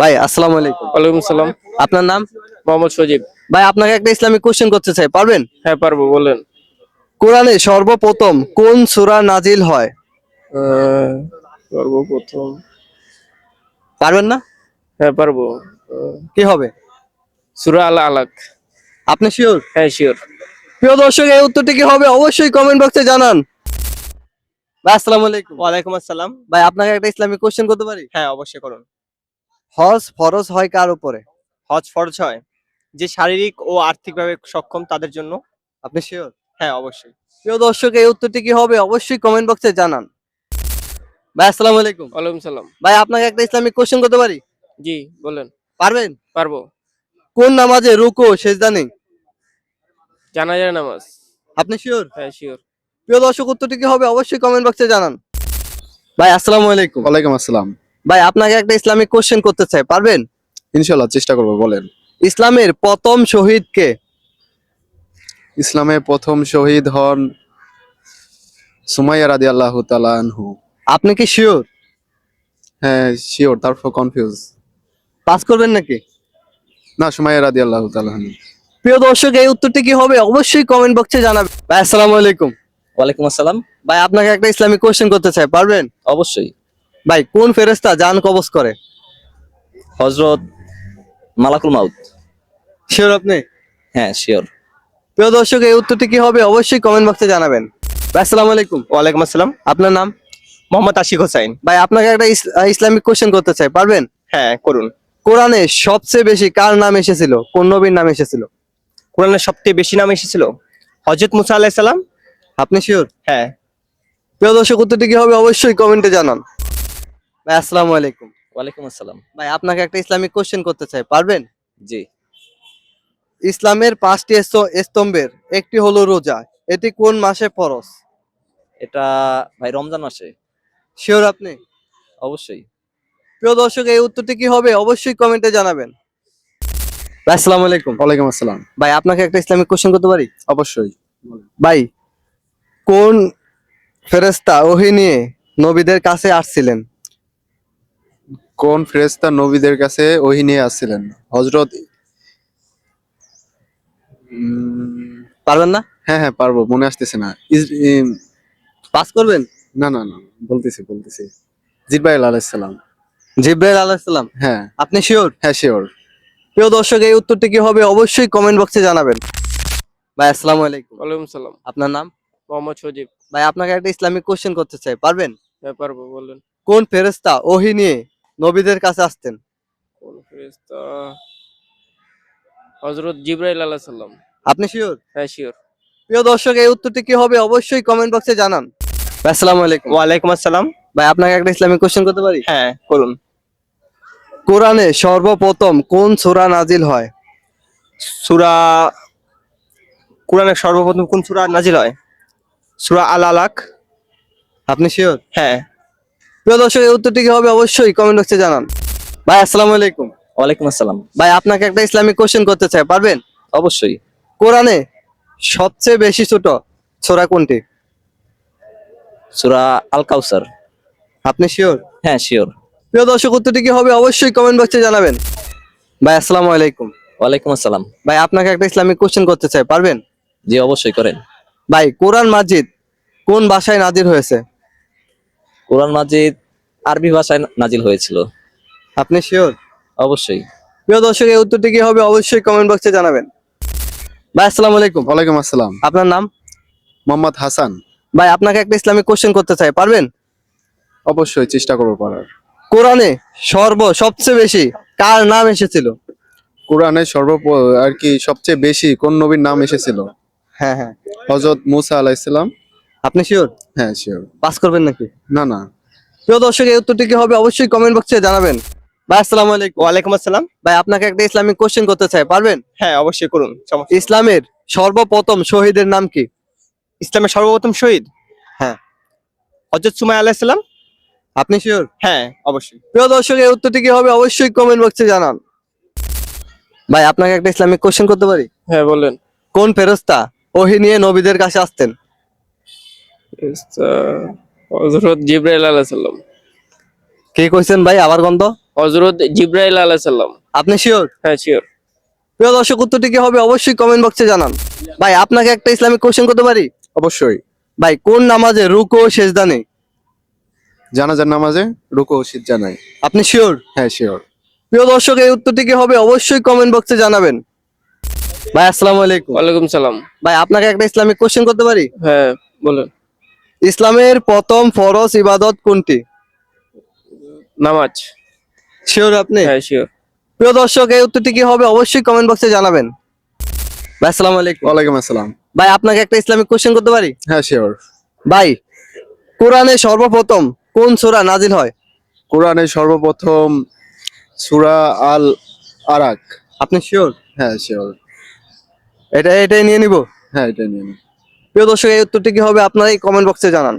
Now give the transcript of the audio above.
ভাই আসসালামু আলাইকুম। ওয়ালাইকুম সালাম আপনার নাম? মোহাম্মদ সজীব। ভাই আপনাকে একটা ইসলামিক কোশ্চেন করতে চাই পারবেন? হ্যাঁ পারব বলেন। কোরআনে সর্বপ্রথম কোন সূরা নাজিল হয়? আহ, সর্বপ্রথম। পারবেন না? হ্যাঁ পারব। আহ, কি হবে? সূরা আল আলাক। আপনি শিওর হ্যাঁ শিওর প্রিয় দর্শক এই উত্তরটি কি হবে? অবশ্যই কমেন্ট বক্সে জানান। ভাই আসসালামু আলাইকুম। ওয়ালাইকুম আসসালাম। ভাই আপনাকে একটা ইসলামিক কোশ্চেন করতে পারি? হ্যাঁ অবশ্যই করুন। হজ ফরজ হয় কার উপরে? হজ ফরজ হয়। যে শারীরিক ও আর্থিকভাবে সক্ষম তাদের জন্য। আপনি শিওর হ্যাঁ অবশ্যই। প্রিয় দর্শক এই উত্তরটি কি হবে? অবশ্যই কমেন্ট বক্সে জানান। ভাই আসসালামু আলাইকুম। ওয়ালাইকুম সালাম। ভাই আপনাকে একটা ইসলামিক কোশ্চেন করতে পারি? জি বলেন। পারবেন? পারব। কোন নামাজে রুকু সেজদা নেই? জানাজার নামাজ। আপনি শিওর হ্যাঁ শিওর প্রিয় দর্শক উত্তরটি কি হবে? অবশ্যই কমেন্ট বক্সে জানান। ভাই আসসালামু আলাইকুম। ওয়ালাইকুম আসসালাম। ভাই আপনাকে একটা ইসলামিক কোশ্চেন করতে চাই পারবেন? ইনশাল্লাহ চেষ্টা করব বলেন। ইসলামের প্রথম শহীদ কে? ইসলামে প্রথম শহীদ হন সুমাইয়া রাদি আল্লাহ আনহু। আপনি কি শিওর হ্যাঁ শিওর তারপর কনফিউজ পাস করবেন নাকি? না সুমাইয়া রাদি আল্লাহ আনহু। প্রিয় দর্শক এই উত্তরটি কি হবে? অবশ্যই কমেন্ট বক্সে জানাবেন। ভাই আসসালামু আলাইকুম। ওয়ালাইকুম আসসালাম। ভাই আপনাকে একটা ইসলামিক কোশ্চেন করতে চাই পারবেন? অবশ্যই। ভাই কোন ফেরেস্তা জান কবজ করে? হজরত মালাকুল মাউত। শিওর আপনি? হ্যাঁ শিওর প্রিয় দর্শক এই উত্তরটি কি হবে? অবশ্যই কমেন্ট বক্সে জানাবেন। ভাই আসসালামু আলাইকুম। ওয়ালাইকুম আসসালাম। আপনার নাম? মোহাম্মদ আশিক হোসাইন। ভাই আপনাকে একটা ইসলামিক কোশ্চেন করতে চাই পারবেন? হ্যাঁ করুন। কোরআনে সবচেয়ে বেশি কার নাম এসেছিল? কোন নবীর নাম এসেছিল? কোরআনের সবচেয়ে বেশি নাম এসেছিল হজরত মুসা আলাইহিস সালাম। আপনি শিওর হ্যাঁ। প্রিয় দর্শক উত্তরটি কি হবে? অবশ্যই কমেন্টে জানান। ভাই আসসালামু আলাইকুম। ওয়ালাইকুম আসসালাম। ভাই আপনাকে একটা ইসলামিক কোশ্চেন করতে চাই পারবেন? জি। ইসলামের পাঁচটি স্তম্ভ- স্তম্ভের একটি হলো রোজা এটি কোন মাসে ফরজ? এটা ভাই রমজান মাসে। শিওর আপনি? অবশ্যই। প্রিয় দর্শক এই উত্তরটি কি হবে? অবশ্যই কমেন্টে জানাবেন। ভাই আসসালামু আলাইকুম। ওয়ালাইকুম আসসালাম। ভাই আপনাকে একটা ইসলামিক কোশ্চেন করতে পারি? অবশ্যই। ভাই কোন ফেরেস্তা ওহি নিয়ে নবীদের কাছে আসছিলেন? কোন ফেরেস্তা নবীদের কাছে ওহি নিয়ে আসছিলেন? হজরত পারবেন না? হ্যাঁ হ্যাঁ পারব মনে আসতেছে না। পাস করবেন? না না না বলতেছি বলতেছি। জিব্রাইল আলাইসালাম জিব্রাইল আলাইসাল্লাম হ্যাঁ। আপনি শিওর? হ্যাঁ শিওর। প্রিয় দর্শক এই উত্তরটি কি হবে অবশ্যই কমেন্ট বক্সে জানাবেন। ভাই আসসালামু আলাইকুম। ওয়ালাইকুম সালাম। আপনার নাম? মোহাম্মদ সজীব। ভাই আপনাকে একটা ইসলামিক কোশ্চেন করতে চাই পারবেন? হ্যাঁ পারব বলেন। কোন ফেরেস্তা ওহি নিয়ে নবীদের কাছে আসতেন। কোন ফেরেশতা? হজরত জিব্রাইল আলাইহিস সালাম। আপনি শিওর হ্যাঁ শিওর প্রিয় দর্শক এই উত্তরটি কি হবে অবশ্যই কমেন্ট বক্সে জানান। ভাই আসসালামু আলাইকুম। ওয়ালাইকুম আসসালাম। ভাই আপনাকে একটা ইসলামিক কোশ্চেন করতে পারি? হ্যাঁ করুন। কোরআনে সর্বপ্রথম কোন সূরা নাজিল হয়? সূরা কোরআনের সর্বপ্রথম কোন সূরা নাজিল হয়? সূরা আল আলাক আপনি শিওর হ্যাঁ। প্রিয় দর্শক এই উত্তরটি কি হবে? অবশ্যই কমেন্ট বক্সে জানান। ভাই আসসালামু আলাইকুম। ওয়ালাইকুম আসসালাম। ভাই আপনাকে একটা ইসলামিক কোশ্চেন করতে চাই পারবেন? অবশ্যই। কোরআনে সবচেয়ে বেশি ছোট সূরা কোনটি? সুরা আল কাউসার আপনি শিওর হ্যাঁ শিওর প্রিয় দর্শক উত্তরটি কি হবে? অবশ্যই কমেন্ট বক্সে জানাবেন। ভাই আসসালামু আলাইকুম। ওয়ালাইকুম আসসালাম। ভাই আপনাকে একটা ইসলামিক কোশ্চেন করতে চাই পারবেন? জি অবশ্যই করেন। ভাই কোরআন মাজিদ কোন ভাষায় নাজির হয়েছে? কোরআন মাজিদ আরবি ভাষায় নাজিল হয়েছিল। আপনি শিওর অবশ্যই। প্রিয় দর্শক এই উত্তরটি কি হবে অবশ্যই কমেন্ট বক্সে জানাবেন। ভাই আসসালামু আলাইকুম। ওয়ালাইকুম আসসালাম। আপনার নাম? মোহাম্মদ হাসান। ভাই আপনাকে একটা ইসলামিক কোশ্চেন করতে চাই পারবেন? অবশ্যই চেষ্টা করব পারার। কোরআনে সর্ব সবচেয়ে বেশি কার নাম এসেছিল? কোরআনে সর্ব আর কি সবচেয়ে বেশি কোন নবীর নাম এসেছিল? হ্যাঁ হ্যাঁ। হজরত মুসা আলাইসালাম আপনি শিওর হ্যাঁ শিওর পাস করবেন নাকি? না না। প্রিয় দর্শক এই উত্তরটি কি হবে? অবশ্যই কমেন্ট বক্সে জানাবেন। ভাই আসসালামু আলাইকুম। ওয়ালাইকুম আসসালাম। ভাই আপনাকে একটা ইসলামিক কোশ্চেন করতে চাই পারবেন? হ্যাঁ অবশ্যই করুন সমস্যা- ইসলামের সর্বপ্রথম শহীদের নাম কি? ইসলামের সর্বপ্রথম শহীদ? হ্যাঁ। হজরত সুমাই আলাইহিস সালাম? আপনি শিওর হ্যাঁ অবশ্যই। প্রিয় দর্শক এই উত্তরটি কি হবে? অবশ্যই কমেন্ট বক্সে জানান। ভাই আপনাকে একটা ইসলামিক কোশ্চেন করতে পারি? হ্যাঁ বলেন। কোন ফেরেস্তা ওহি নিয়ে নবীদের কাছে আসতেন? হজরত জিব্রাইল আলাইহিস সালাম। কে কইছেন ভাই? আবার গন্ধ? হজরত জিব্রাইল আলাহ সাল্লাম আপনি শিওর হ্যাঁ শিওর প্রিয় দর্শক উত্তরটি কি হবে অবশ্যই কমেন্ট বক্সে জানান। ভাই আপনাকে একটা ইসলামিক কোশ্চেন করতে পারি? অবশ্যই। ভাই কোন নামাজে রুকু ও সেজদা নেই? জানাজার নামাজে রুকু ও সিজদা নাই। আপনি শিওর হ্যাঁ শিওর প্রিয় দর্শক এই উত্তরটি কি হবে অবশ্যই কমেন্ট বক্সে জানাবেন। ভাই আসসালামু আলাইকুম। ওয়ালাইকুম সালাম। ভাই আপনাকে একটা ইসলামিক কোশ্চেন করতে পারি? হ্যাঁ বলেন। ইসলামের প্রথম ফরজ ইবাদত কোনটি? নামাজ। শিওর আপনি? হ্যাঁ শিওর প্রিয় দর্শক এই উত্তরটি কি হবে? অবশ্যই কমেন্ট বক্সে জানাবেন। ভাই আসসালামু আলাইকুম। ওয়ালাইকুম আসসালাম। ভাই আপনাকে একটা ইসলামিক কোশ্চেন করতে পারি? হ্যাঁ শিওর ভাই কোরআনে সর্বপ্রথম কোন সূরা নাজিল হয়? কোরআনে সর্বপ্রথম সূরা আল আরাক আপনি শিওর হ্যাঁ শিওর এটা এটাই নিয়ে নিব? হ্যাঁ এটা নিয়ে নিন। প্রিয় দর্শক এই উত্তরটি কি হবে? আপনারা এই কমেন্ট বক্সে জানান।